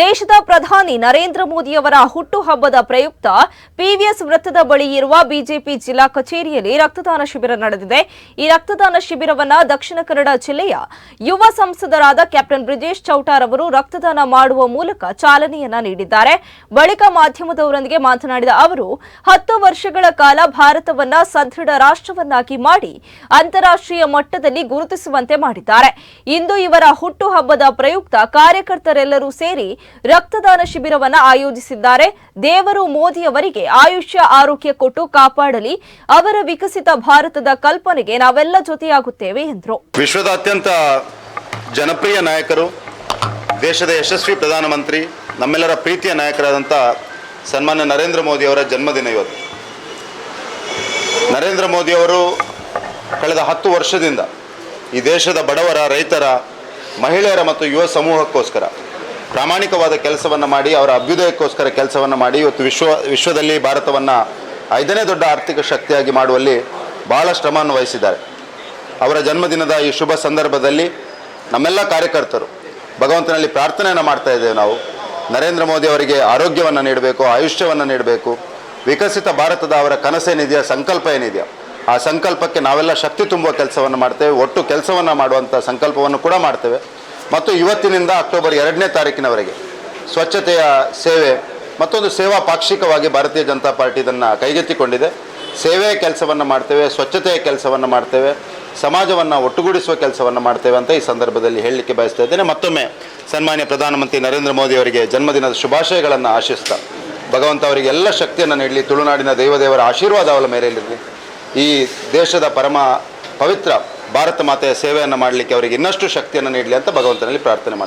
ದೇಶದ ಪ್ರಧಾನಿ ನರೇಂದ್ರ ಮೋದಿಯವರ ಹುಟ್ಟುಹಬ್ಬದ ಪ್ರಯುಕ್ತ ಪಿವಿಎಸ್ ವೃತ್ತದ ಬಳಿ ಇರುವ ಬಿಜೆಪಿ ಜಿಲ್ಲಾ ಕಚೇರಿಯಲ್ಲಿ ರಕ್ತದಾನ ಶಿಬಿರ ನಡೆದಿದೆ. ಈ ರಕ್ತದಾನ ಶಿಬಿರವನ್ನು ದಕ್ಷಿಣ ಕನ್ನಡ ಜಿಲ್ಲೆಯ ಯುವ ಸಂಸದರಾದ ಕ್ಯಾಪ್ಟನ್ ಬ್ರಿಜೇಶ್ ಚೌಟಾರ್ ಅವರು ರಕ್ತದಾನ ಮಾಡುವ ಮೂಲಕ ಚಾಲನೆಯನ್ನ ನೀಡಿದ್ದಾರೆ. ಬಳಿಕ ಮಾಧ್ಯಮದವರೊಂದಿಗೆ ಮಾತನಾಡಿದ ಅವರು, ಹತ್ತು ವರ್ಷಗಳ ಕಾಲ ಭಾರತವನ್ನ ಸದೃಢ ರಾಷ್ಟ್ರವನ್ನಾಗಿ ಮಾಡಿ ಅಂತಾರಾಷ್ಟ್ರೀಯ ಮಟ್ಟದಲ್ಲಿ ಗುರುತಿಸುವಂತೆ ಮಾಡಿದ್ದಾರೆ. ಇಂದು ಇವರ ಹುಟ್ಟುಹಬ್ಬದ ಪ್ರಯುಕ್ತ ಕಾರ್ಯಕರ್ತರೆಲ್ಲರೂ ಸೇರಿ ರಕ್ತದಾನ ಶಿಬಿರವನ್ನ ಆಯೋಜಿಸಿದ್ದಾರೆ. ದೇವರು ಮೋದಿ ಅವರಿಗೆ ಆಯುಷ್ಯ, ಆರೋಗ್ಯ ಕೊಟ್ಟು ಕಾಪಾಡಲಿ. ಅವರ ವಿಕಸಿತ ಭಾರತದ ಕಲ್ಪನೆಗೆ ನಾವೆಲ್ಲ ಜೊತೆಯಾಗುತ್ತೇವೆ, ಎಂದರು. ವಿಶ್ವದ ಅತ್ಯಂತ ಜನಪ್ರಿಯ ನಾಯಕರು, ದೇಶದ ಯಶಸ್ವಿ ಪ್ರಧಾನಮಂತ್ರಿ, ನಮ್ಮೆಲ್ಲರ ಪ್ರೀತಿಯ ನಾಯಕರಾದಂಥ ಸನ್ಮಾನ್ಯ ನರೇಂದ್ರ ಮೋದಿಯವರ ಜನ್ಮದಿನ ಇವತ್ತು. ನರೇಂದ್ರ ಮೋದಿಯವರು ಕಳೆದ ಹತ್ತು ವರ್ಷದಿಂದ ಈ ದೇಶದ ಬಡವರ, ರೈತರ, ಮಹಿಳೆಯರ ಮತ್ತು ಯುವ ಸಮೂಹಕ್ಕೋಸ್ಕರ ಪ್ರಾಮಾಣಿಕವಾದ ಕೆಲಸವನ್ನು ಮಾಡಿ, ಅವರ ಅಭ್ಯುದಯಕ್ಕೋಸ್ಕರ ಕೆಲಸವನ್ನು ಮಾಡಿ, ಇವತ್ತು ವಿಶ್ವ, ವಿಶ್ವದಲ್ಲಿ ಭಾರತವನ್ನು ಐದನೇ ದೊಡ್ಡ ಆರ್ಥಿಕ ಶಕ್ತಿಯಾಗಿ ಮಾಡುವಲ್ಲಿ ಬಹಳ ಶ್ರಮವನ್ನು ವಹಿಸಿದ್ದಾರೆ. ಅವರ ಜನ್ಮದಿನದ ಈ ಶುಭ ಸಂದರ್ಭದಲ್ಲಿ ನಮ್ಮೆಲ್ಲ ಕಾರ್ಯಕರ್ತರು ಭಗವಂತನಲ್ಲಿ ಪ್ರಾರ್ಥನೆಯನ್ನು ಮಾಡ್ತಾ ಇದ್ದೇವೆ ನಾವು. ನರೇಂದ್ರ ಮೋದಿ ಅವರಿಗೆ ಆರೋಗ್ಯವನ್ನು ನೀಡಬೇಕು, ಆಯುಷ್ಯವನ್ನು ನೀಡಬೇಕು. ವಿಕಸಿತ ಭಾರತದ ಅವರ ಕನಸೇನಿದೆಯಾ ಸಂಕಲ್ಪ ಏನಿದೆಯಾ? ಆ ಸಂಕಲ್ಪಕ್ಕೆ ನಾವೆಲ್ಲ ಶಕ್ತಿ ತುಂಬುವ ಕೆಲಸವನ್ನು ಮಾಡ್ತೇವೆ. ಒಟ್ಟು ಕೆಲಸವನ್ನು ಮಾಡುವಂಥ ಸಂಕಲ್ಪವನ್ನು ಕೂಡ ಮಾಡ್ತೇವೆ. ಮತ್ತು ಇವತ್ತಿನಿಂದ ಅಕ್ಟೋಬರ್ ಎರಡನೇ ತಾರೀಕಿನವರೆಗೆ ಸ್ವಚ್ಛತೆಯ ಸೇವೆ ಮತ್ತೊಂದು ಸೇವಾ ಪಾಕ್ಷಿಕವಾಗಿ ಭಾರತೀಯ ಜನತಾ ಪಾರ್ಟಿ ಇದನ್ನು ಕೈಗೆತ್ತಿಕೊಂಡಿದೆ. ಸೇವೆಯ ಕೆಲಸವನ್ನು ಮಾಡ್ತೇವೆ, ಸ್ವಚ್ಛತೆಯ ಕೆಲಸವನ್ನು ಮಾಡ್ತೇವೆ, ಸಮಾಜವನ್ನು ಒಟ್ಟುಗೂಡಿಸುವ ಕೆಲಸವನ್ನು ಮಾಡ್ತೇವೆ ಅಂತ ಈ ಸಂದರ್ಭದಲ್ಲಿ ಹೇಳಲಿಕ್ಕೆ ಬಯಸ್ತಾ ಇದ್ದೇನೆ. ಮತ್ತೊಮ್ಮೆ ಸನ್ಮಾನ್ಯ ಪ್ರಧಾನಮಂತ್ರಿ ನರೇಂದ್ರ ಮೋದಿ ಅವರಿಗೆ ಜನ್ಮದಿನದ ಶುಭಾಶಯಗಳನ್ನು ಆಶಿಸ್ತಾ, ಭಗವಂತ ಅವರಿಗೆ ಎಲ್ಲ ಶಕ್ತಿಯನ್ನು ನೀಡಲಿ, ತುಳುನಾಡಿನ ದೇವದೇವರ ಆಶೀರ್ವಾದ ಅವರ ಇರಲಿ ಈ ದೇಶದ ಪರಮ ಪವಿತ್ರ ಭಾರತ ಮಾತೆಯ ಸೇವೆಯನ್ನು ಮಾಡಲಿಕ್ಕೆ ಅವರಿಗೆ ಇನ್ನಷ್ಟು ಶಕ್ತಿಯನ್ನು ನೀಡಲಿ ಅಂತ ಭಗವಂತನಲ್ಲಿ ಪ್ರಾರ್ಥನೆ ಮಾಡ್ತೀನಿ.